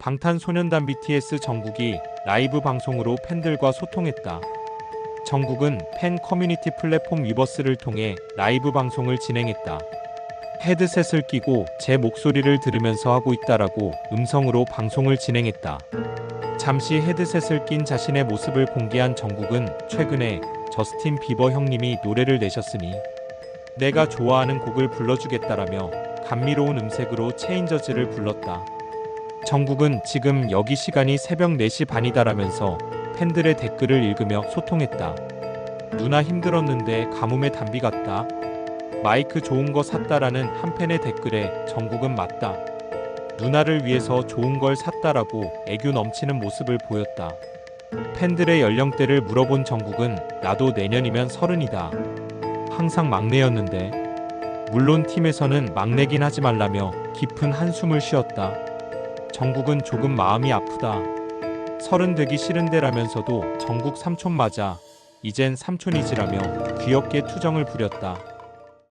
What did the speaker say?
방탄소년단 BTS 정국이 라이브 방송으로 팬들과 소통했다. 정국은 팬 커뮤니티 플랫폼 위버스를 통해 라이브 방송을 진행했다. 헤드셋을 끼고 제 목소리를 들으면서 하고 있다라고 음성으로 방송을 진행했다. 잠시 헤드셋을 낀 자신의 모습을 공개한 정국은 최근에 저스틴 비버 형님이 노래를 내셨으니 내가 좋아하는 곡을 불러주겠다라며 감미로운 음색으로 체인저즈를 불렀다. 정국은 지금 여기 시간이 새벽 4시 반이다라면서 팬들의 댓글을 읽으며 소통했다. 누나 힘들었는데 가뭄에 단비 같다. 마이크 좋은 거 샀다라는 한 팬의 댓글에 정국은 맞다. 누나를 위해서 좋은 걸 샀다라고 애교 넘치는 모습을 보였다. 팬들의 연령대를 물어본 정국은 나도 내년이면 서른이다. 항상 막내였는데 물론 팀에서는 막내긴 하지 말라며 깊은 한숨을 쉬었다. 정국은 조금 마음이 아프다. 서른 되기 싫은데라면서도 정국 삼촌 맞아. 이젠 삼촌이지라며 귀엽게 투정을 부렸다.